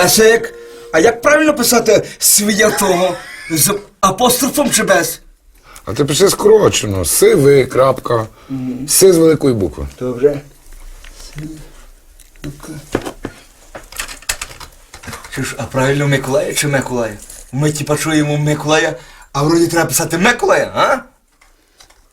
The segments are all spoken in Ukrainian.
Лесик, а як правильно писати свіятого? З апострофом чи без? А ти пиши скорочено. Сиви, крапка. Си з великої букви. Добре. Що ж, а правильно Миколая чи Миколая? Ми типа чуємо Миколая, а вроді треба писати Миколая, а?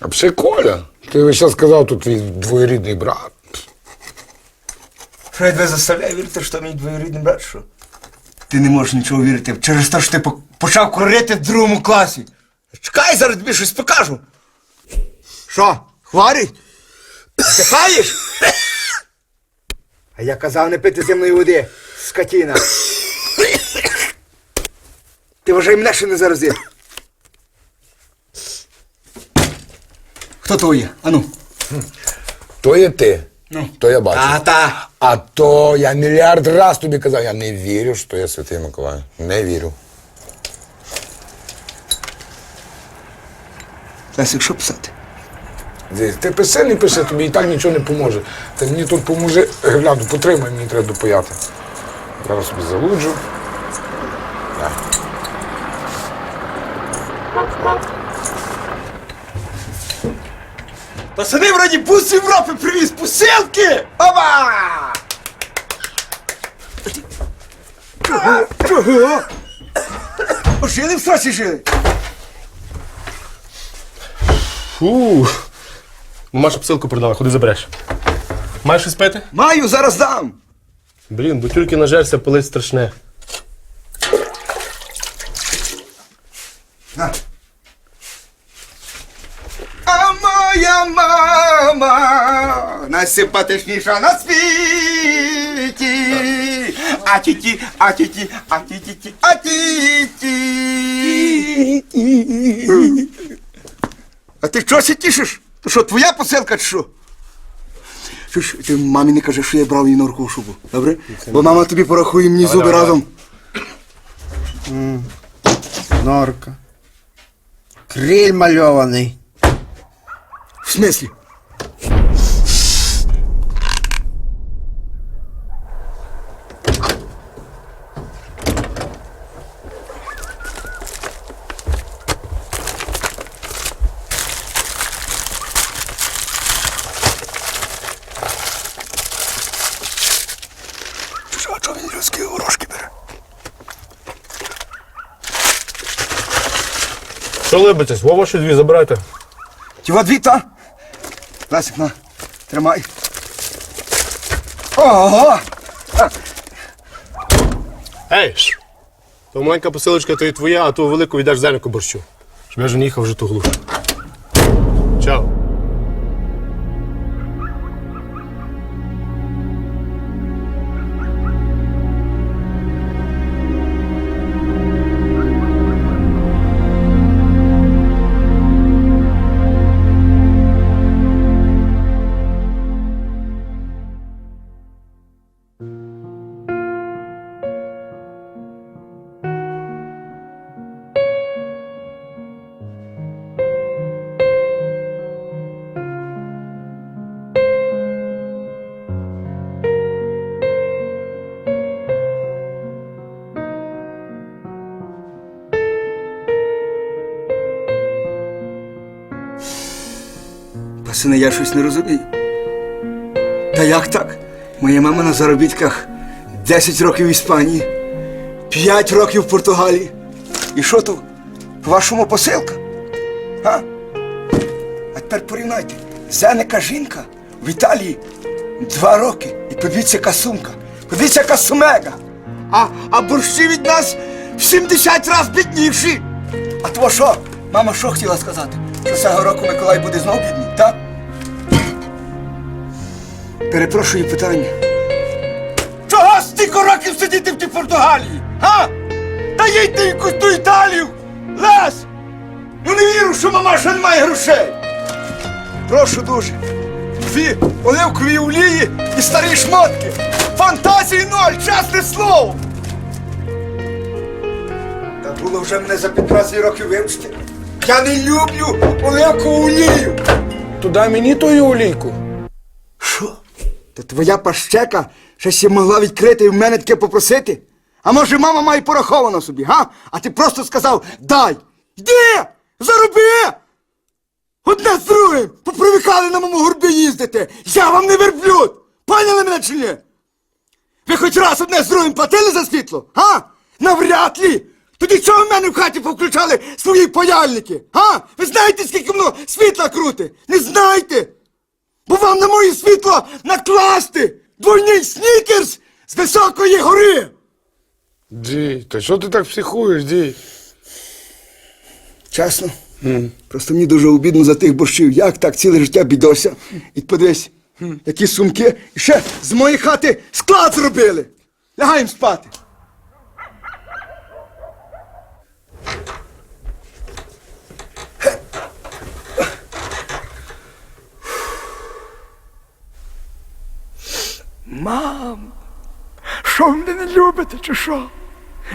А пиши Коля. Ти весь час сказав, тут твій двоюрідний брат. Що я тебе заставляю вірити, що мій двоюрідний брат, що? Ти не можеш нічого вірити через те, що ти по- почав курити в другому класі. Чекай, зараз тобі щось покажу. Що, хворий? Дихаєш? А я казав не пити земної води, скотіна. Ти вважай мене ще не зарази. Хто то є? Ану. То є ти. Ну. То я бачу. А та. А то я мільярд раз тобі казав, я не вірю, що я святий Миколай. Не вірю. Лесик, що писати? Дивись, Ти пиши, не пиши, тобі і так нічого не поможе. Ти мені тут поможи, гляну, потримай, мені треба допояти. Зараз собі залуджу. Пацани, вроді бус з Європи привіз посилки! Чого? Чого? Жили в срочі жили? Фу. Маша посилку продала, ходи забереш. Маєш щось пити? Маю, зараз дам. Блін, бутюльки нажерся, пилить страшне. На. А моя мама найсимпатичніша на світі. А тіті, а тіті, а тіті, а тіті. А ти чого се тішиш? Що, твоя посилка чи що? Що ж, ти мамі не кажи, що я брав її руку шубу, добре? Бо мама тобі порахує мені зуби разом. Норка. Криль мальований. В смислі? Чого він людські горошки бере? Що либитесь? Вова ще дві забирайте. Тіва дві, та? Лесик, на, тримай. Ого! Ей! ш! То маленька посилочка то і твоя, а ту велику віддаш зельнику борщу. Щоб я вже не їхав вже ту глушу. Пасини, я щось не розумію. Та як так? Моя мама на заробітках 10 років в Іспанії, 5 років в Португалії. І що то? По-вашому посилка? А? А тепер порівняйте. Зенека жінка в Італії 2 роки. І подивіться, яка сумка. Подивіться, яка сумега. А, а борщі від нас в 70 разів бідніші. А то що? Мама що хотіла сказати? Що цього року Миколай буде знов бідний, так? Перепрошую питання. Чого стільки років сидіти в тій Португалії? Га? Та їдьте якусь ту Італію! Лес! Ну не вірю, що мама ще не має грошей. Прошу дуже. Дві оливкові олії і старі шмотки. Фантазії ноль, чесне слово. Та було вже мене за 15 років вивчити. Я не люблю оливкову олію. То дай мені тою олійку. То твоя пащека щось ще могла відкрити і в мене таке попросити? А може мама має пораховано собі, га? А ти просто сказав дай. Йди! Зароби! Одне з другим! Попривикали на моєму горбі їздити! Я вам не верблюд! Поняли мене чи ні? Ви хоч раз одне з другим платили за світло? А? Навряд ли! Тоді чого в мене в хаті повключали свої паяльники? А? Ви знаєте, скільки воно світла крути? Не знаєте? Бо вам на моє світло накласти двойний снікерс з високої гори! Дій, та що ти так психуєш, дій? Чесно? Просто мені дуже обідно за тих борщів. Як так ціле життя бідося? І подивись, які сумки. І ще з моєї хати склад зробили. Лягаємо спати. Мам, що ви мене не любите, чи що?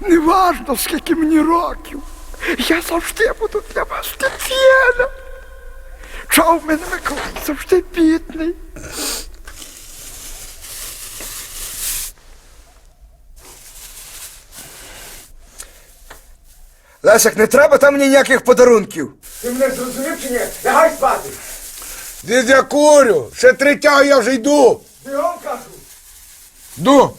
Неважно, скільки мені років. Я завжди буду для вас Тетяна. Чого в мене Миколай завжди бідний? Лесик, не треба там мені ніяких подарунків. Ти мене зрозумів чи ні? Лягай спати. Дідя курю, ще три тяги, я вже йду. Бігом кажу. Йду.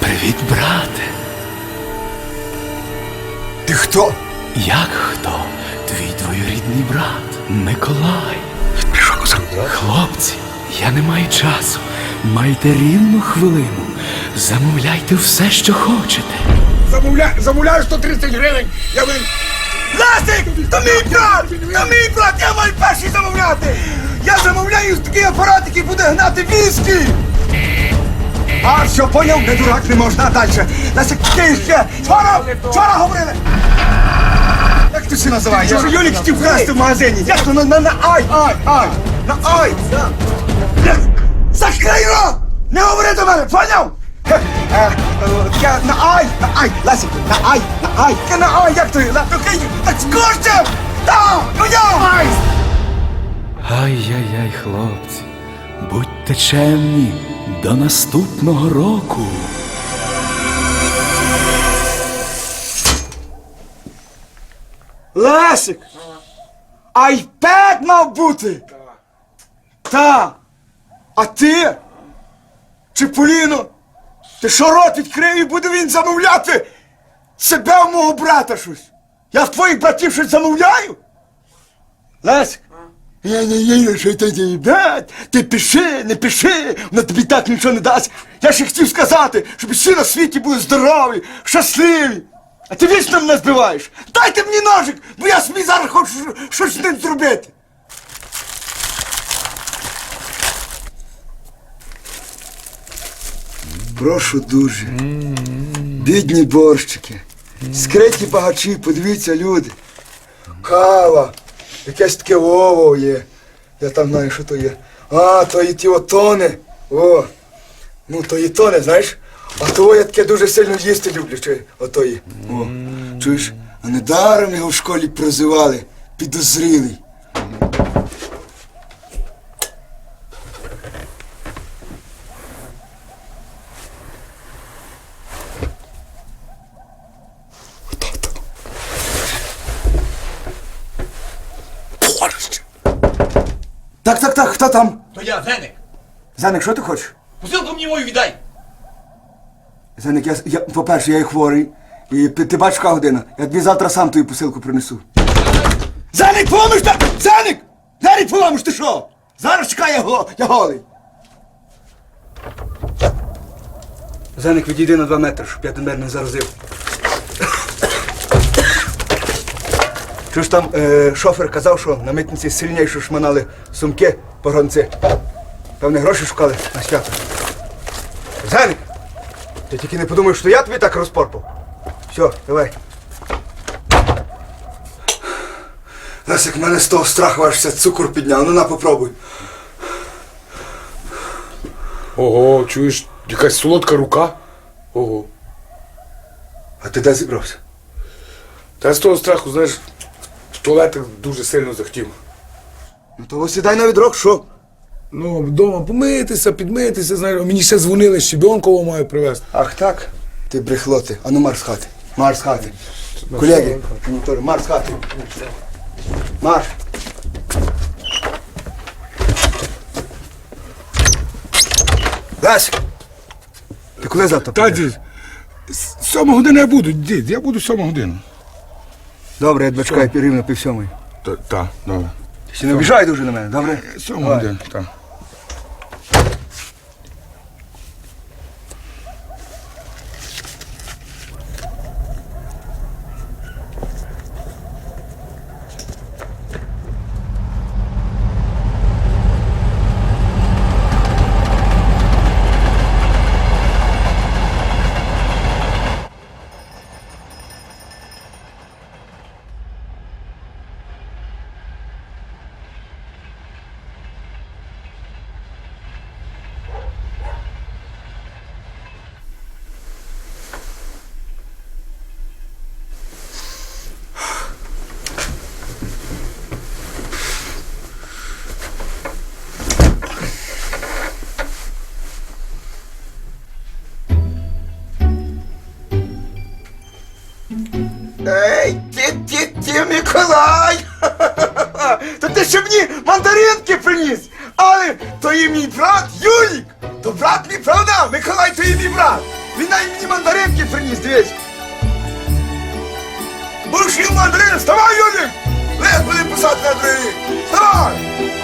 Привіт, брате. Ти хто? Як хто? Твій двоюрідний брат Миколай. Хлопці, я не маю часу. Майте рівну хвилину. Замовляйте все, що хочете. Замовляю, замовляю 130 гривень. Я вин... Лесик! То мій брат! То мій брат! Я маю перший замовляти! Я замовляю такий апарат, який буде гнати віскі! А що поняв? Не дурак не можна далі. Лесик, ти ще! Вчора! Вчора говорили! Як ти це називаєш? Я ж Юлік хотів вкрасти в магазині. Як то на, на, на ай, ай, ай! На ай! Закрий рот! Не говори до мене, поняв? Е, е, Я на ай, на ай, Лесик, на ай, на ай, я на ай, як то? На- ну, хай, Так! Так, ну я! Ай! Ай-яй-яй, хлопці, будьте чемні до наступного року. Лесик! Айпед мав бути! Та! А ти? Чиполіно? Ти що рот відкрив і буде він замовляти себе в мого брата щось? Я в твоїх братів щось замовляю? Лесик! Я не вірю, що ти їбать. Ти пиши, не пиши, вона тобі так нічого не дасть. Я ще хотів сказати, щоб всі на світі були здорові, щасливі. А ти вічно мене збиваєш. Дайте мені ножик, бо я собі зараз хочу щось з ним зробити. Прошу дуже. Бідні борщики. Скриті багачі, подивіться, люди. Кава. Якесь таке ово є. Я там знаю, що то є. А, то і ті отони. О. Ну, то і тони, знаєш? А того я таке дуже сильно їсти люблю, чи отої. О. Чуєш? А недаром його в школі прозивали. Підозрілий. Так, так, так, хто там? То я, Зеник. Заник, що ти хочеш? Посилку мені мою віддай. Заник, я, я по-перше, я і хворий. І ти, ти бачиш, яка година. Я тобі завтра сам твою посилку принесу. Заник, поламиш так! Заник! Заник, поламиш, ти що? Зараз чекай, я, го, я голий. Заник, відійди на два метри, щоб я тебе не заразив. Чуєш там е, шофер казав, що на митниці сильніше шманали сумки погонці. Певне, гроші шукали на свято. Заник! Ти тільки не подумай, що я тобі так розпорпав. Все, давай. Лесик, мене з того страху аж все цукор підняв. Ну на попробуй. Ого, чуєш, якась солодка рука. Ого. А ти де зібрався? Та я з того страху, знаєш, в туалетах дуже сильно захотів. Ну то сідай на відрок, що? Ну, вдома помитися, підмитися, знаєш, мені ще дзвонили, щебенкового маю привезти. Ах так? Ти брехло ти. Ану марш з хати. Марш з хати. Колеги, ну, теж, марш з хати. Марш. Лесик! Ти коли завтра? Та, дід, з сьома година я буду, дід, я буду сьома годину. Добре, я тебе чекаю рівно пів сьомої. Та, та, добре. Ти ще не обіжай дуже на мене, добре? Сьома година, так. Ей, ти, ти, ти, Миколай! То ти ще мені мандаринки приніс! Але то є мій брат Юлік! То брат мій, правда? Миколай, то є мій брат! Він навіть мені мандаринки приніс, дивись! Будеш мандарин, вставай, Юлік! Лес буде писати на другий! Вставай!